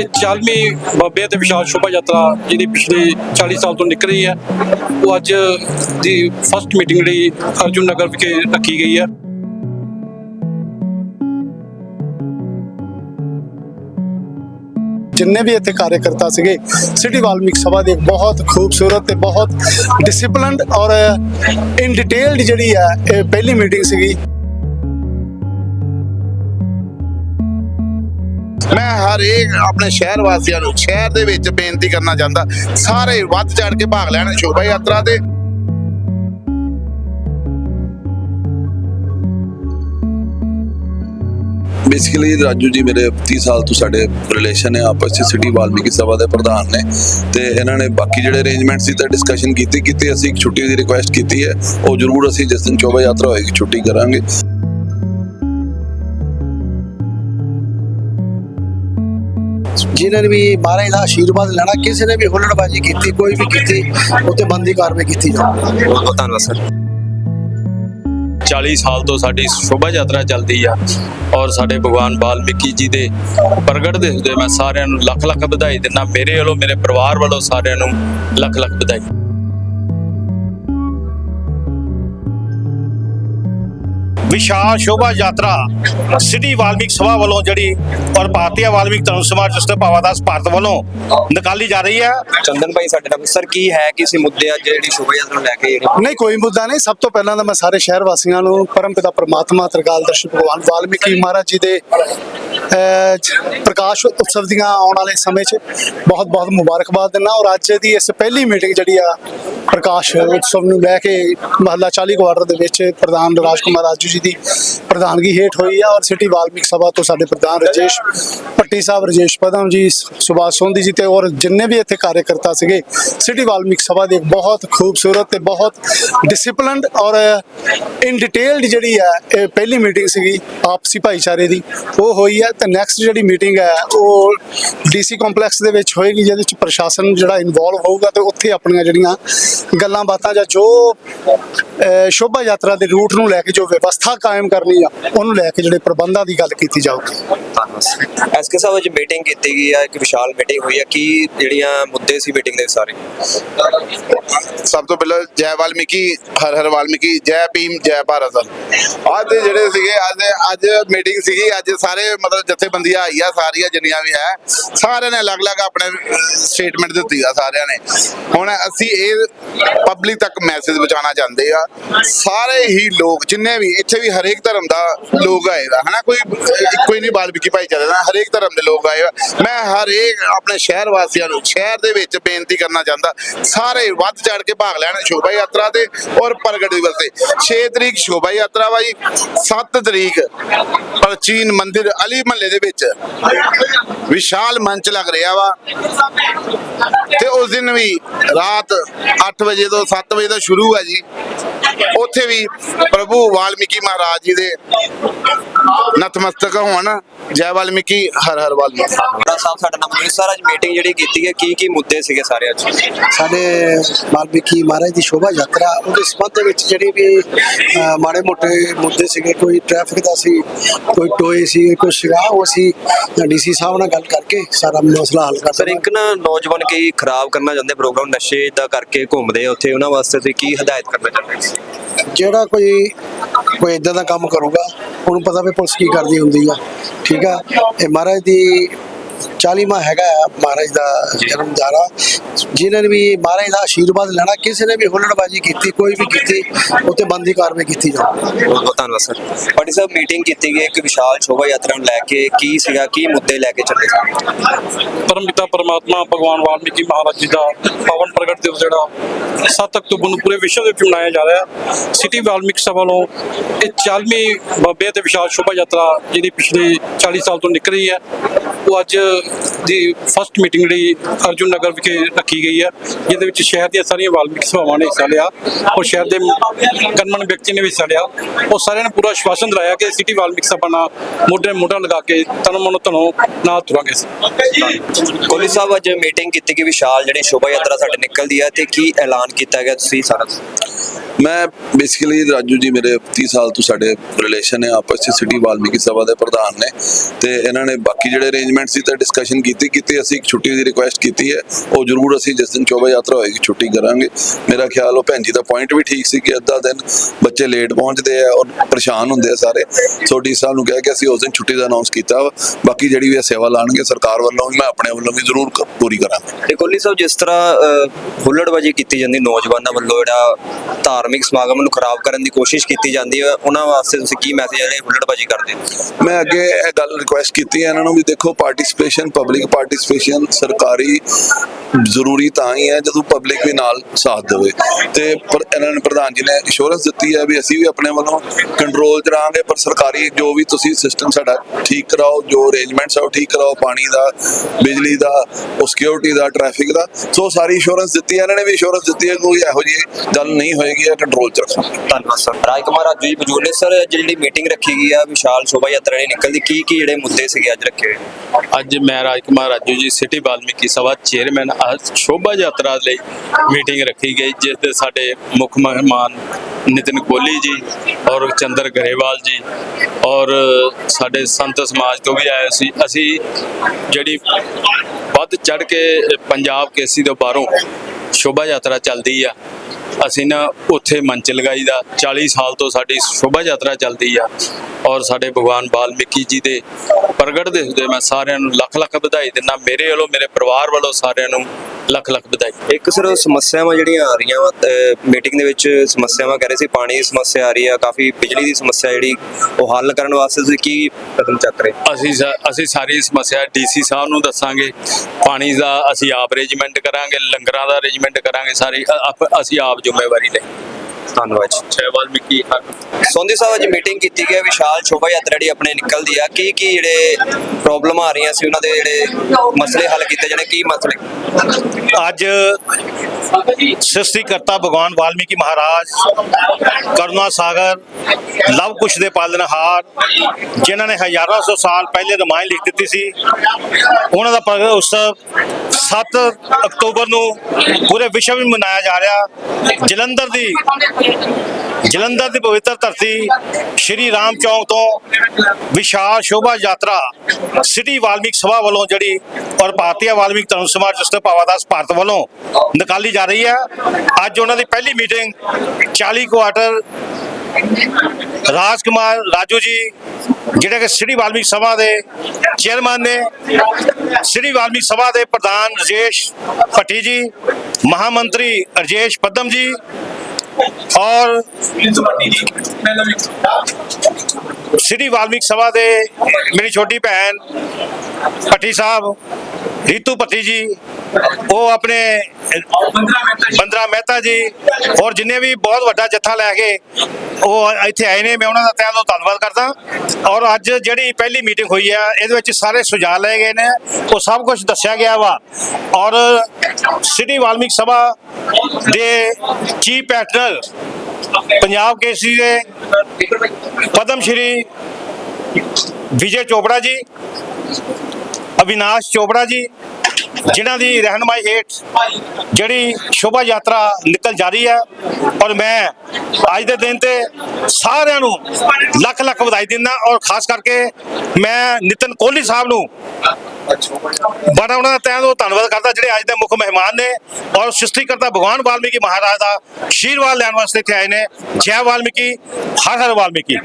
ਇਹ 40ਵੀਂ ਬਾਬੇ ਤੇ ਵਿਸ਼ਾਲ ਸ਼ੋਭਾ ਯਾਤਰਾ ਜਿਹੜੀ ਪਿਛਲੇ 40 ਸਾਲ ਤੋਂ ਨਿਕਲ ਰਹੀ ਹੈ, ਉਹ ਅੱਜ ਦੀ ਫਸਟ ਮੀਟਿੰਗ ਲਈ ਅਰਜੁਨ ਨਗਰ ਵਿਖੇ ਰੱਖੀ ਗਈ ਹੈ। ਜਿੰਨੇ ਵੀ ਇੱਥੇ ਕਾਰਜਕਰਤਾ ਸੀਗੇ, ਸਿਟੀ ਵਾਲਮੀਕ ਸਭਾ ਦੇ ਬਹੁਤ ਖੂਬਸੂਰਤ ਤੇ ਬਹੁਤ ਡਿਸਪਲਿਨਡ ਔਰ ਇਨ ਡਿਟੇਲਡ ਜਿਹੜੀ ਹੈ, ਇਹ ਪਹਿਲੀ ਮੀਟਿੰਗ ਸੀਗੀ। ਮੈਂ ਹਰੇਕ ਆਪਣੇ ਸ਼ਹਿਰ ਵਾਸੀਆਂ ਨੂੰ ਸ਼ਹਿਰ ਦੇ ਵਿੱਚ ਬੇਨਤੀ ਕਰਨਾ ਚਾਹੁੰਦਾ, ਸਾਰੇ ਵੱਧ ਚੜ ਕੇ ਭਾਗ ਲੈਣ ਸ਼ੋਭਾ ਯਾਤਰਾ ਤੇ। ਬੇਸਿਕਲੀ ਰਾਜੂ ਜੀ, ਮੇਰੇ 30 ਸਾਲ ਤੋਂ ਸਾਡੇ ਰਿਲੇਸ਼ਨ ਹੈ ਆਪਸ ਵਿੱਚ ਸਿਟੀ ਵਾਲਮੀਕੀ ਸਭਾ ਦੇ ਪ੍ਰਧਾਨ ਨੇ। ਤੇ ਇਹਨਾਂ ਨੇ ਬਾਕੀ ਜਿਹੜੇ ਅਰੇਂਜਮੈਂਟ ਸੀ, ਤੇ ਡਿਸਕਸ਼ਨ ਕੀਤੀ ਕੀਤੀ, ਅਸੀਂ ਇੱਕ ਛੁੱਟੀ ਦੀ ਰਿਕੁਐਸਟ ਕੀਤੀ ਹੈ। ਉਹ ਜ਼ਰੂਰ ਅਸੀਂ ਜਿਸ ਦਿਨ ਸ਼ੋਭਾ ਯਾਤਰਾ ਹੋਏਗੀ, ਛੁੱਟੀ ਕਰਾਂਗੇ। ਜਿਨ੍ਹਾਂ ਨੇ ਵੀ ਮਹਾਰਾਜ ਦਾ ਆਸ਼ੀਰਵਾਦ ਲੈਣਾ, ਕਿਸੇ ਨੇ ਵੀ ਹੁੱਲੜਬਾਜ਼ੀ ਕੀਤੀ, ਕੋਈ ਵੀ ਕੀਤੀ, ਉੱਤੇ ਬੰਦੀ ਕਾਰਵਾਈ ਕੀਤੀ ਜਾਊ। ਬਹੁਤ ਬਹੁਤ ਧੰਨਵਾਦ ਸਰ। 40 ਸਾਲ ਤੋਂ ਸਾਡੀ ਸ਼ੋਭਾ ਯਾਤਰਾ ਚੱਲਦੀ ਆ ਔਰ ਸਾਡੇ ਭਗਵਾਨ ਵਾਲਮੀਕੀ ਜੀ ਦੇ ਪ੍ਰਗਟ ਦੇ ਹੁੰਦੇ ਮੈਂ ਸਾਰਿਆਂ ਨੂੰ ਲੱਖ ਲੱਖ ਵਧਾਈ ਦਿੰਦਾ। ਮੇਰੇ ਵੱਲੋਂ, ਮੇਰੇ ਪਰਿਵਾਰ ਵੱਲੋਂ ਸਾਰਿਆਂ ਨੂੰ ਲੱਖ ਲੱਖ ਵਧਾਈ। ਵਿਸ਼ਾਲ ਸ਼ੋਭਾ ਯਾਤਰਾ ਸਿਟੀ ਵਾਲਮੀਕ ਸਭਾ ਵੱਲੋਂ ਜਿਹੜੀ ਔਰ ਭਾਰਤੀ ਵਾਲਮੀਕ ਧਰਮ ਸਮਾਜ ਜਸਟ ਭਾਵਾਦਾਸ ਭਾਰਤ ਵੱਲੋਂ ਨਿਕਾਲੀ ਜਾ ਰਹੀ ਹੈ। ਚੰਦਨ ਭਾਈ ਸਾਡੇ ਨਾਲ ਸਰ ਕੀ ਹੈ? ਕਿਸੇ ਮੁੱਦੇ ਅੱਜ ਜਿਹੜੀ ਸ਼ੋਭਾ ਯਾਤਰਾ ਨੂੰ ਲੈ ਕੇ ਨਹੀਂ ਕੋਈ ਮੁੱਦਾ ਨਹੀਂ। ਸਭ ਤੋਂ ਪਹਿਲਾਂ ਤਾਂ ਮੈਂ ਸਾਰੇ ਸ਼ਹਿਰ ਵਾਸੀਆਂ ਨੂੰ ਪਰਮਪਿਤਾ ਪ੍ਰਮਾਤਮਾ ਤਰਕਾਲਦਰਸ਼ ਭਗਵਾਨ ਵਾਲਮੀਕੀ ਮਹਾਰਾਜ ਜੀ ਦੇ ਪ੍ਰਕਾਸ਼ ਉਤਸਵ ਦੀਆਂ ਆਉਣ ਵਾਲੇ ਸਮੇਂ 'ਚ ਬਹੁਤ ਬਹੁਤ ਮੁਬਾਰਕਬਾਦ ਦਿੰਦਾ ਔਰ ਅੱਜ ਦੀ ਇਸ ਪਹਿਲੀ ਮੀਟਿੰਗ ਜਿਹੜੀ ਆ ਪ੍ਰਕਾਸ਼ ਉਤਸਵ ਨੂੰ ਲੈ ਕੇ ਮਹੱਲਾ 40 ਕੁਆਟਰ ਦੇ ਵਿੱਚ ਪ੍ਰਧਾਨ ਰਾਜਕੁਮਾਰ ਰਾਜੂ ਜੀ ਦੀ ਪ੍ਰਧਾਨਗੀ ਹੇਠ ਹੋਈ ਆ ਔਰ ਸਿਟੀ ਵਾਲਮੀਕ ਸਭਾ ਤੋਂ ਸਾਡੇ ਪ੍ਰਧਾਨ ਰਜੇਸ਼ ਪੱਟੀ ਸਾਹਿਬ, ਰਜੇਸ਼ ਪਦਮ ਜੀ, ਸੁਭਾਸ਼ ਸੋਂਦੀ ਜੀ ਤੇ ਔਰ ਜਿੰਨੇ ਵੀ ਇੱਥੇ ਕਾਰਜਕਰਤਾ ਸੀਗੇ, ਸਿਟੀ ਵਾਲਮੀਕ ਸਭਾ ਦੇ ਬਹੁਤ ਖੂਬਸੂਰਤ ਤੇ ਬਹੁਤ ਡਿਸਪਲਿਨਡ ਔਰ ਇਨ ਡਿਟੇਲਡ ਜਿਹੜੀ ਹੈ ਇਹ ਪਹਿਲੀ ਮੀਟਿੰਗ ਸੀਗੀ, ਆਪਸੀ ਭਾਈਚਾਰੇ ਦੀ, ਉਹ ਹੋਈ ਹੈ ਤੇ ਨੈਕਸਟ ਜਿਹੜੀ ਮੀਟਿੰਗ ਹੈ, ਉਹ ਡੀਸੀ ਕੰਪਲੈਕਸ ਦੇ ਵਿੱਚ ਹੋਏਗੀ, ਜਿਹਦੇ ਵਿੱਚ ਪ੍ਰਸ਼ਾਸਨ ਜਿਹੜਾ ਇਨਵੋਲਵ ਹੋਊਗਾ ਤੇ ਉੱਥੇ ਆਪਣੀਆਂ ਜਿਹੜੀਆਂ ਗੱਲਾਂ ਬਾਤਾਂ ਜਾਂ ਜੋ ਸ਼ੋਭਾ ਯਾਤਰਾ ਦੇ ਰੂਟ ਨੂੰ ਲੈ ਕੇ ਜੋ ਵਿਵਸਥਾ ਕਾਇਮ ਕਰਨੀ ਆ, ਉਹਨੂੰ ਲੈ ਕੇ ਜਿਹੜੇ ਪ੍ਰਬੰਧਾਂ ਦੀ ਗੱਲ ਕੀਤੀ ਜਾਊਗੀ। ਧੰਨਵਾਦ। ਐਸਕੇ ਸਾਹਿਬ ਅੱਜ ਮੀਟਿੰਗ ਕੀਤੀ ਗਈ ਹੈ ਇੱਕ ਵਿਸ਼ਾਲ ਮੀਟਿੰਗ ਹੋਈ ਹੈ ਕੀ ਜਿਹੜੀਆਂ ਮੁੱਦੇ ਸੀ ਮੀਟਿੰਗ ਦੇ ਸਾਰੇ? ਸਭ ਤੋਂ ਪਹਿਲਾਂ ਜੈ ਵਾਲਮੀਕੀ, ਹਰ ਹਰ ਵਾਲਮੀਕੀ, ਜੈ ਭੀਮ, ਜੈ ਭਾਰਤ। ਅੱਜ ਦੇ ਜਿਹੜੇ ਸੀਗੇ, ਅੱਜ ਦੇ- ਅੱਜ ਮੀਟਿੰਗ ਸੀਗੀ, ਅੱਜ ਸਾਰੇ ਮਤਲਬ ਜਥੇਬੰਦੀਆਂ ਆਈਆਂ, ਸਾਰੀਆਂ ਜਿੰਨੀਆਂ ਵੀ ਹੈ, ਸਾਰਿਆਂ ਨੇ ਅਲੱਗ-ਅਲੱਗ ਆਪਣੇ ਸਟੇਟਮੈਂਟ ਦਿੱਤੀ ਆ, ਸਾਰਿਆਂ ਨੇ। ਹੁਣ ਅਸੀਂ ਇਹ ਪਬਲਿਕ ਤੱਕ ਮੈਸੇਜ ਪਹੁੰਚਾਉਣਾ ਚਾਹੁੰਦੇ ਆ, ਸਾਰੇ ਹੀ ਲੋਕ, ਜਿੰਨੇ ਵੀ, ਇੱਥੇ ਵੀ ਹਰੇਕ ਧਰਮ ਦਾ ਲੋਕ ਆਏ ਦਾ, ਹਨਾ? ਕੋਈ ਕੋਈ ਹੀ ਨਹੀਂ ਵਾਲਮੀਕੀ ਭਾਈਚਾਰੇ ਦਾ ਹਰੇਕ ਧਰਮ ਦੇ ਲੋਕ ਆਏ ਆ। ਮੈਂ ਹਰੇਕ ਆਪਣੇ ਸ਼ਹਿਰ ਵਾਸੀਆਂ ਨੂੰ ਸ਼ਹਿਰ ਦੇ ਵਿੱਚ ਬੇਨਤੀ ਕਰਨਾ ਚਾਹੁੰਦਾ, ਸਾਰੇ ਵੱਧ ਚੜ ਕੇ ਭਾਗ ਲੈਣ ਸ਼ੋਭਾ ਯਾਤਰਾ ਤੇ ਔਰ ਪ੍ਰਗਟ ਦਿਵਸ ਤੇ। 6 ਤਰੀਕ ਸ਼ੋਭਾ ਯਾਤਰਾ ਵਾ ਜੀ 7 ਤਰੀਕ ਪ੍ਰਾਚੀਨ ਮੰਦਿਰ ਅਲੀ ਮਹੱਲੇ ਦੇ ਵਿੱਚ ਵਿਸ਼ਾਲ ਮੰਚ ਲੱਗ ਰਿਹਾ ਵਾ। ਤੇ ਉਸ ਦਿਨ ਵੀ ਰਾਤ 8 ਵਜੇ ਤੋਂ 7 ਵਜੇ ਤੋਂ ਸ਼ੁਰੂ ਹੈ ਜੀ। ਉੱਥੇ ਵੀ ਪ੍ਰਭੂ ਵਾਲਮੀਕੀ ਮਹਾਰਾਜ ਜੀ ਦੇ ਨਤਮਸਤਕ ਹੋਣ। ਜੈ ਵਾਲਮੀਕੀ ਹਰ ਹਰ ਵਾਲਮੀਕੀ। ਬੜਾ ਸਾਹਿਬ ਸਾਡੇ ਨਾਲ ਮੌਜੂਦ ਸਰ ਅੱਜ ਮੀਟਿੰਗ ਜਿਹੜੀ ਕੀਤੀ ਗਈ ਕੀ ਕੀ ਮੁੱਦੇ ਸੀਗੇ ਸਾਰੇ ਅੱਜ ਸਾਡੇ ਵਾਲਮੀਕੀ ਮਹਾਰਾਜ ਦੀ ਸ਼ੋਭਾ ਯਾਤਰਾ ਉਹਦੇ ਸੰਬੰਧ ਦੇ ਵਿੱਚ ਜਿਹੜੀ ਵੀ ਮਾੜੇ ਮੋਟੇ ਮੁੱਦੇ ਸੀਗੇ ਕੋਈ ਟ੍ਰੈਫਿਕ ਦਾ ਸੀ ਕੋਈ ਟੋਏ ਸੀ ਕੋਈ ਸੀਗਾ ਉਹ ਅਸੀਂ ਡੀਸੀ ਸਾਹਿਬ ਨਾਲ ਗੱਲ ਕਰਕੇ ਸਾਰਾ ਮਸਲਾ ਹੱਲ ਕਰ ਸਰ ਇੱਕ ਨਾ ਨੌਜਵਾਨ ਕੀ ਖਰਾਬ ਕਰਨਾ ਚਾਹੁੰਦੇ ਪ੍ਰੋਗਰਾਮ ਨਸ਼ੇ ਦਾ ਕਰਕੇ ਘੁੰਮਦੇ ਉੱਥੇ ਉਹਨਾਂ ਵਾਸਤੇ ਤੁਸੀਂ ਕੀ ਹਦਾਇਤ ਕਰਨਾ ਚਾਹੁੰਦੇ ਜਿਹੜਾ ਕੋਈ ਕੋਈ ਇਦਾਂ ਦਾ ਕੰਮ ਕਰੂਗਾ, ਉਹਨੂੰ ਪਤਾ ਵੀ ਪੁਲਿਸ ਕੀ ਕਰਦੀ ਹੁੰਦੀ ਆ। ਠੀਕ ਆ? ਇਹ ਮਹਾਰਾਜ ਦੀ 40ਵਾਂ ਹੈਗਾ ਮਹਾਰਾਜ ਦਾ ਜਨਮ ਦਿਹਾੜਾ ਜਿਨ੍ਹਾਂ ਨੇ ਵੀ ਮਹਾਰਾਜ ਦਾ ਆਸ਼ੀਰਵਾਦ ਲੈਣਾ ਕਿਸੇ ਨੇ ਵੀ ਹੁੱਲੜਬਾਜ਼ੀ ਕੀਤੀ ਕੋਈ ਵੀ ਕੀਤੀ ਉੱਤੇ ਬੰਦੀ ਕਾਰਵਾਈ ਕੀਤੀ ਜਾਊ। ਬਹੁਤ ਬਹੁਤ ਧੰਨਵਾਦ ਸਰ। ਪਾਟੀ ਸਾਹਿਬ ਮੀਟਿੰਗ ਕੀਤੀ ਗਈ ਇੱਕ ਵਿਸ਼ਾਲ ਸ਼ੋਭਾ ਯਾਤਰਾ ਨੂੰ ਲੈ ਕੇ ਕੀ ਸੀਗਾ ਕੀ ਮੁੱਦੇ ਲੈ ਕੇ ਚੱਲੇ ਸੀ ਪਰਮਪਿਤਾ ਪਰਮਾਤਮਾ ਭਗਵਾਨ ਵਾਲਮੀਕੀ ਮਹਾਰਾਜ ਜੀ ਦਾ ਪਾਵਨ ਪ੍ਰਗਟ ਦਿਵਸ ਜਿਹੜਾ 7 ਅਕਤੂਬਰ ਨੂੰ ਪੂਰੇ ਵਿਸ਼ਵ ਦੇ ਵਿੱਚ ਮਨਾਇਆ ਜਾ ਰਿਹਾ। ਸਿਟੀ ਵਾਲਮੀਕ ਸਭਾ ਵੱਲੋਂ ਇਹ 40ਵੀਂ ਬਾਬੇ ਤੇ ਵਿਸ਼ਾਲ ਸ਼ੋਭਾ ਯਾਤਰਾ ਜਿਹੜੀ ਪਿਛਲੇ 40 ਸਾਲ ਤੋਂ ਨਿਕਲ ਰਹੀ ਹੈ। ਉਹ ਅੱਜ ਦੀ ਫਸਟ ਮੀਟਿੰਗ ਜਿਹੜੀ ਅਰਜੁਨ ਨਗਰ ਵਿਖੇ ਰੱਖੀ ਗਈ ਹੈ, ਜਿਹਦੇ ਵਿੱਚ ਸ਼ਹਿਰ ਦੀਆਂ ਸਾਰੀਆਂ ਵਾਲਮੀਕ ਸਭਾਵਾਂ ਨੇ ਹਿੱਸਾ ਲਿਆ, ਔਰ ਸ਼ਹਿਰ ਦੇ ਗਨਮਨ ਵਿਅਕਤੀ ਨੇ ਵੀ ਹਿੱਸਾ ਲਿਆ। ਉਹ ਸਾਰਿਆਂ ਨੇ ਪੂਰਾ ਆਸ਼ਵਾਸਨ ਦਿਲਾਇਆ ਕਿ ਸਿਟੀ ਵਾਲਮੀਕ ਸਭਾ ਨਾਲ ਮੋਢੇ ਮੋਢਾ ਲਗਾ ਕੇ ਤਨ ਮਨ ਧਨੋ ਨਾਲ ਤੁਰਾਂਗੇ ਅਸੀਂ। ਕੋਲੀ ਸਾਹਿਬ, ਅੱਜ ਮੀਟਿੰਗ ਕੀਤੀ ਗਈ, ਵਿਸ਼ਾਲ ਜਿਹੜੀ ਸ਼ੋਭਾ ਯਾਤਰਾ ਸਾਡੇ ਨਿਕਲਦੀ ਹੈ, ਤੇ ਕੀ ਐਲਾਨ ਕੀਤਾ ਗਿਆ ਤੁਸੀਂ ਸਾਰਾ? ਮੈਂ ਬੇਸਿਕਲੀ ਰਾਜੂ ਜੀ ਮੇਰੇ 30 ਸਾਲ ਤੋਂ ਸਾਡੇ ਰਿਲੇਸ਼ਨ ਹੈ ਆਪਸ ਵਿੱਚ ਸਿਟੀ ਵਾਲਮੀਕੀ ਸਭਾ ਦੇ ਪ੍ਰਧਾਨ ਨੇ ਤੇ ਇਹਨਾਂ ਨੇ ਬਾਕੀ ਜਿਹੜੇ ਅਰੇਂਜਮੈਂਟ ਸੀ ਤੇ ਡਿਸਕਸ਼ਨ ਕੀਤੀ ਕੀਤੀ ਅਸੀਂ ਇੱਕ ਛੁੱਟੀ ਦੀ ਰਿਕੁਐਸਟ ਕੀਤੀ ਹੈ। ਉਹ ਜ਼ਰੂਰ ਅਸੀਂ ਜਿਸ ਦਿਨ ਸ਼ੋਭਾ ਯਾਤਰਾ ਹੋਏਗੀ ਛੁੱਟੀ ਕਰਾਂਗੇ। ਮੇਰਾ ਖਿਆਲ ਉਹ ਭੈਣ ਜੀ ਦਾ ਪੁਆਇੰਟ ਵੀ ਠੀਕ ਸੀ ਕਿ ਅੱਧਾ ਦਿਨ ਬੱਚੇ ਲੇਟ ਪਹੁੰਚਦੇ ਆ ਔਰ ਪਰੇਸ਼ਾਨ ਹੁੰਦੇ ਆ ਸਾਰੇ। ਸੋ ਡੀ ਸਾਹਿਬ ਨੂੰ ਕਹਿ ਕੇ ਅਸੀਂ ਉਸ ਦਿਨ ਛੁੱਟੀ ਦਾ ਅਨਾਉਂਸ ਕੀਤਾ ਵਾ। ਬਾਕੀ ਜਿਹੜੀ ਵੀ ਇਹ ਸੇਵਾ ਲਾਣਗੇ ਸਰਕਾਰ ਵੱਲੋਂ ਵੀ ਮੈਂ ਆਪਣੇ ਵੱਲੋਂ ਵੀ ਜ਼ਰੂਰ ਪੂਰੀ ਕਰਾਂਗਾ। ਤੇ ਕੋਹਲੀ ਸਾਹਿਬ ਜਿਸ ਤਰ੍ਹਾਂ ਅਹ, ਹੁੱਲੜਬਾਜੀ ਕੀਤੀ ਜਾਂਦੀ ਨੌਜਵਾਨਾਂ ਵੱਲੋਂ ਜਿਹੜਾ ਧਾਰਮਿਕ ਸਮਾਗਮ ਨੂੰ ਖਰਾਬ ਕਰਨ ਦੀ ਕੋਸ਼ਿਸ਼ ਕੀਤੀ ਜਾਂਦੀ ਹੈ। ਉਹਨਾਂ ਵਾਸਤੇ ਤੁਸੀਂ ਕੀ ਮੈਸੇਜ ਜਿਹੜੇ ਹੁੱਲੜਬਾਜੀ ਕਰਦੇ ਹੋ? ਮੈਂ ਅੱਗੇ ਇਹ ਗੱਲ ਰਿਕੁਐਸਟ ਕੀਤੀ ਹੈ, ਇਹਨਾਂ ਨੂੰ ਵੀ ਦੇਖੋ ਪਾਰਟਿਸਿਪੇਸ਼ਨ ਪਬਲਿਕ ਪਾਰਟਿਸਿਪੇਸ਼ਨ ਸਰਕਾਰੀ ਜ਼ਰੂਰੀ ਤਾਂ ਹੀ ਹੈ ਜਦੋਂ ਪਬਲਿਕ ਵੀ ਨਾਲ ਸਾਥ ਦੇਵੇ। ਤੇ ਪਰ ਇਹਨਾਂ ਨੇ ਪ੍ਰਧਾਨ ਜੀ ਨੇ ਇੰਸ਼ੋਰੈਂਸ ਦਿੱਤੀ ਹੈ ਵੀ ਅਸੀਂ ਵੀ ਆਪਣੇ ਵੱਲੋਂ ਕੰਟਰੋਲ ਚ ਰਹਾਂਗੇ, ਪਰ ਸਰਕਾਰੀ ਜੋ ਵੀ ਤੁਸੀਂ ਸਿਸਟਮ ਸਾਡਾ ਠੀਕ ਕਰਾਓ, ਜੋ ਅਰੇਂਜਮੈਂਟਸ ਆ ਉਹ ਠੀਕ ਕਰਾਓ, ਪਾਣੀ ਦਾ, ਬਿਜਲੀ ਦਾ, ਉਹ ਸਿਕਿਉਰਿਟੀ ਦਾ ਟ੍ਰੈਫਿਕ ਦਾ। ਸੋ ਸਾਰੀ ਇੰਸ਼ੋਰੈਂਸ ਦਿੱਤੀ ਹੈ, ਇਹਨਾਂ ਨੇ ਵੀ ਇੰਸ਼ੋਰੈਂਸ ਦਿੱਤੀ ਹੈ ਕੋਈ ਇਹੋ ਜਿਹੀ ਗੱਲ ਨਹੀਂ ਹੋਏਗੀ। ਇਹ ਕੰਟਰੋਲ ਚ ਰੱਖਾਂਗੇ ਧੰਨਵਾਦ ਸਰ। ਰਾਜ ਕੁਮਾਰ ਰਾਜੂ ਜੀ ਮੌਜੂਦ ਨੇ ਸਰ ਅੱਜ ਜਿਹੜੀ ਮੀਟਿੰਗ ਰੱਖੀ ਗਈ ਆ ਵਿਸ਼ਾਲ ਸ਼ੋਭਾ ਯਾਤਰਾ ਜਿਹੜੀ ਨਿਕਲਦੀ ਕੀ ਕੀ ਜਿਹੜੇ ਮੁੱਦੇ ਸੀਗੇ ਅੱਜ ਰੱਖੇ ਹੋਏ? ਅੱਜ ਮੈਂ ਰਾਜਕੁਮਾਰ ਰਾਜੂ ਜੀ ਸਿਟੀ ਵਾਲਮੀਕੀ ਸਭਾ ਚੇਅਰਮੈਨ ਅੱਜ ਸ਼ੋਭਾ ਯਾਤਰਾ ਲਈ ਮੀਟਿੰਗ ਰੱਖੀ ਗਈ ਜਿਸ ਦੇ ਸਾਡੇ ਮੁੱਖ ਮਹਿਮਾਨ ਨਿਤਿਨ ਕੋਹਲੀ ਜੀ ਔਰ ਚੰਦਰ ਗਰੇਵਾਲ ਜੀ ਔਰ ਸਾਡੇ ਸੰਤ ਸਮਾਜ ਤੋਂ ਵੀ ਆਏ ਸੀ। ਅਸੀਂ ਜਿਹੜੀ ਵੱਧ ਚੜ ਕੇ ਪੰਜਾਬ ਕੇਸੀ ਦੇ ਬਾਹਰੋਂ ਸ਼ੋਭਾ ਯਾਤਰਾ ਚੱਲਦੀ ਆ ਅਸੀਂ ਨਾ ਉੱਥੇ ਮੰਚ ਲਗਾਈ ਦਾ। 40 ਸਾਲ ਤੋਂ ਸਾਡੀ ਸ਼ੋਭਾ ਯਾਤਰਾ ਚੱਲਦੀ ਆ ਔਰ ਸਾਡੇ ਭਗਵਾਨ ਵਾਲਮੀਕੀ ਜੀ ਦੇ ਪ੍ਰਗਟ ਦੇ ਹੁੰਦੇ ਮੈਂ ਸਾਰਿਆਂ ਨੂੰ ਲੱਖ ਲੱਖ ਵਧਾਈ ਦਿੰਦਾ। ਮੇਰੇ ਵੱਲੋਂ ਮੇਰੇ ਪਰਿਵਾਰ ਵੱਲੋਂ ਸਾਰਿਆਂ ਨੂੰ ਲੱਖ ਲੱਖ ਵਧਾਈ। ਇੱਕ ਸਰ ਸਮੱਸਿਆਵਾਂ ਜਿਹੜੀਆਂ ਆ ਰਹੀਆਂ ਵਾ ਮੀਟਿੰਗ ਦੇ ਵਿੱਚ ਸਮੱਸਿਆਵਾਂ ਕਹਿ ਰਹੇ ਸੀ ਪਾਣੀ ਦੀ ਸਮੱਸਿਆ ਆ ਰਹੀ ਆ ਕਾਫੀ ਬਿਜਲੀ ਦੀ ਸਮੱਸਿਆ ਜਿਹੜੀ ਉਹ ਹੱਲ ਕਰਨ ਵਾਸਤੇ ਤੁਸੀਂ ਕੀ ਕਦਮ ਚੱਕ ਰਹੇ? ਅਸੀਂ ਅਸੀਂ ਸਾਰੀ ਸਮੱਸਿਆ ਡੀਸੀ ਸਾਹਿਬ ਨੂੰ ਦੱਸਾਂਗੇ। ਪਾਣੀ ਦਾ ਅਸੀਂ ਆਪ ਅਰੇਂਜਮੈਂਟ ਕਰਾਂਗੇ ਲੰਗਰਾਂ ਦਾ ਅਰੇਂਜਮੈਂਟ ਕਰਾਂਗੇ ਸਾਰੀ। ਅ- ਆਪ- ਅਸੀਂ ਆਪ ਜ਼ਿੰਮੇਵਾਰੀ ਲੈ ਧੰਨਵਾਦ ਜੀ। ਛੇ ਵਾਲਮੀਕੀ ਸੋਂਦੀ ਸਾਹਿਬ ਅੱਜ ਮੀਟਿੰਗ ਕੀਤੀ ਗਈ ਹੈ, ਵਿਸ਼ਾਲ ਸ਼ੋਭਾ ਯਾਤਰਾ ਜਿਹੜੀ ਆਪਣੇ ਨਿਕਲਦੀ ਆ। ਕੀ ਕੀ ਜਿਹੜੇ ਪ੍ਰੋਬਲਮ ਆ ਰਹੀਆਂ ਸੀ ਉਹਨਾਂ ਦੇ ਜਿਹੜੇ ਮਸਲੇ ਹੱਲ ਕੀਤੇ ਜਾਣੇ ਕੀ ਮਸਲੇ? ਅੱਜ ਸ੍ਰਿਸ਼ਟੀਕਰਤਾ ਭਗਵਾਨ ਵਾਲਮੀਕੀ ਮਹਾਰਾਜ ਕਰੁਣਾ ਸਾਗਰ ਲਵ ਕੁਸ਼ ਦੇ ਪਾਲਣਹਾਰ ਜਿਨ੍ਹਾਂ ਨੇ ਹਜ਼ਾਰਾਂ ਸੌ ਸਾਲ ਪਹਿਲੇ ਰਮਾਇਣ ਲਿਖ ਦਿੱਤੀ ਸੀ। ਉਹਨਾਂ ਦਾ ਪ੍ਰਗਟ ਉਤਸਵ 7 ਅਕਤੂਬਰ ਨੂੰ ਪੂਰੇ ਵਿਸ਼ਵ ਵਿੱਚ ਮਨਾਇਆ ਜਾ ਰਿਹਾ। ਜਲੰਧਰ ਦੀ ਜਲੰਧਰ ਦੀ ਪਵਿੱਤਰ ਧਰਤੀ ਸ਼੍ਰੀ ਰਾਮ ਚੌਂਕ ਤੋਂ ਵਿਸ਼ਾਲ ਸ਼ੋਭਾ ਯਾਤਰਾ ਸਿਟੀ ਵਾਲਮੀਕ ਸਭਾ ਵੱਲੋਂ ਜਿਹੜੀ ਔਰ ਭਾਰਤੀ ਵਾਲਮੀਕ ਧਰਮ ਸਮਾਜ ਜਸਟਿਸ ਪਾਵਾਦਾਸ ਭਾਰਤ ਵੱਲੋਂ ਨਿਕਾਲੀ ਜਾ ਰਹੀ ਹੈ। ਅੱਜ ਉਹਨਾਂ ਦੀ ਪਹਿਲੀ ਮੀਟਿੰਗ 40 ਕੁਆਟਰ ਰਾਜ ਕੁਮਾਰ ਰਾਜੂ ਜੀ, ਜਿਹੜੇ ਕਿ ਸਿਟੀ ਵਾਲਮੀਕ ਸਭਾ ਦੇ ਚੇਅਰਮੈਨ ਨੇ, ਸਿਟੀ ਵਾਲਮੀਕ ਸਭਾ ਦੇ ਪ੍ਰਧਾਨ ਰਜੇਸ਼ ਭੱਟੀ ਜੀ, ਮਹਾਮੰਤਰੀ ਰਜੇਸ਼ ਪਦਮ ਜੀ ਔਰ ਸਿਟੀ ਵਾਲਮੀਕ ਸਭਾ ਦੇ ਮੇਰੀ ਛੋਟੀ ਭੈਣ ਭੱਟੀ ਸਾਹਿਬ ਰੀਤੂ ਭੱਟੀ ਜੀ, ਉਹ ਆਪਣੇ, ਬੰਦਰਾ ਮਹਿਤਾ ਜੀ, ਔਰ ਜਿੰਨੇ ਵੀ ਬਹੁਤ ਵੱਡਾ ਜੱਥਾ ਲੈ ਕੇ ਉਹ ਇੱਥੇ ਆਏ ਨੇ, ਮੈਂ ਉਹਨਾਂ ਦਾ ਤਹਿ ਦਿਲੋਂ ਧੰਨਵਾਦ ਕਰਦਾ। ਔਰ ਅੱਜ ਜਿਹੜੀ ਪਹਿਲੀ ਮੀਟਿੰਗ ਹੋਈ ਆ, ਇਹਦੇ ਵਿੱਚ ਸਾਰੇ ਸੁਝਾਅ ਲਏ ਗਏ ਨੇ, ਉਹ ਸਭ ਕੁਝ ਦੱਸਿਆ ਗਿਆ ਵਾ। ਔਰ ਸਿਟੀ ਵਾਲਮੀਕ ਸਭਾ ਦੇ ਚੀਫ ਪੈਟਰਨਰ, ਪੰਜਾਬ ਕੇਸਰੀ ਦੇ ਪਦਮ ਸ਼੍ਰੀ ਵਿਜੇ ਚੋਪੜਾ ਜੀ ਅਵਿਨਾਸ਼ ਚੋਪੜਾ ਜੀ, ਜਿਨ੍ਹਾਂ ਦੀ ਰਹਿਨਮਾਈ ਹੇਠ ਜਿਹੜੀ ਸ਼ੋਭਾ ਯਾਤਰਾ ਨਿਕਲ ਜਾ ਰਹੀ ਹੈ ਔਰ ਮੈਂ ਅੱਜ ਦੇ ਦਿਨ ਤੇ ਸਾਰਿਆਂ ਨੂੰ ਲੱਖ ਲੱਖ ਵਧਾਈ ਦਿੰਦਾ ਔਰ ਖਾਸ ਕਰਕੇ ਮੈਂ ਨਿਤਨ ਕੋਹਲੀ ਸਾਹਿਬ ਨੂੰ ਬੜਾ ਉਹਨਾਂ ਦਾ ਤਹਿ ਤੋਂ ਧੰਨਵਾਦ ਕਰਦਾ, ਜਿਹੜੇ ਅੱਜ ਦੇ ਮੁੱਖ ਮਹਿਮਾਨ ਨੇ ਔਰ ਸ੍ਰਿਸ਼ਟੀਕਰਤਾ ਭਗਵਾਨ ਵਾਲਮੀਕੀ ਮਹਾਰਾਜ ਦਾ ਆਸ਼ੀਰਵਾਦ ਲੈਣ ਵਾਸਤੇ ਇੱਥੇ ਆਏ ਨੇ, ਜੈ ਵਾਲਮੀਕੀ, ਹਰ ਹਰ ਵਾਲਮੀਕੀ।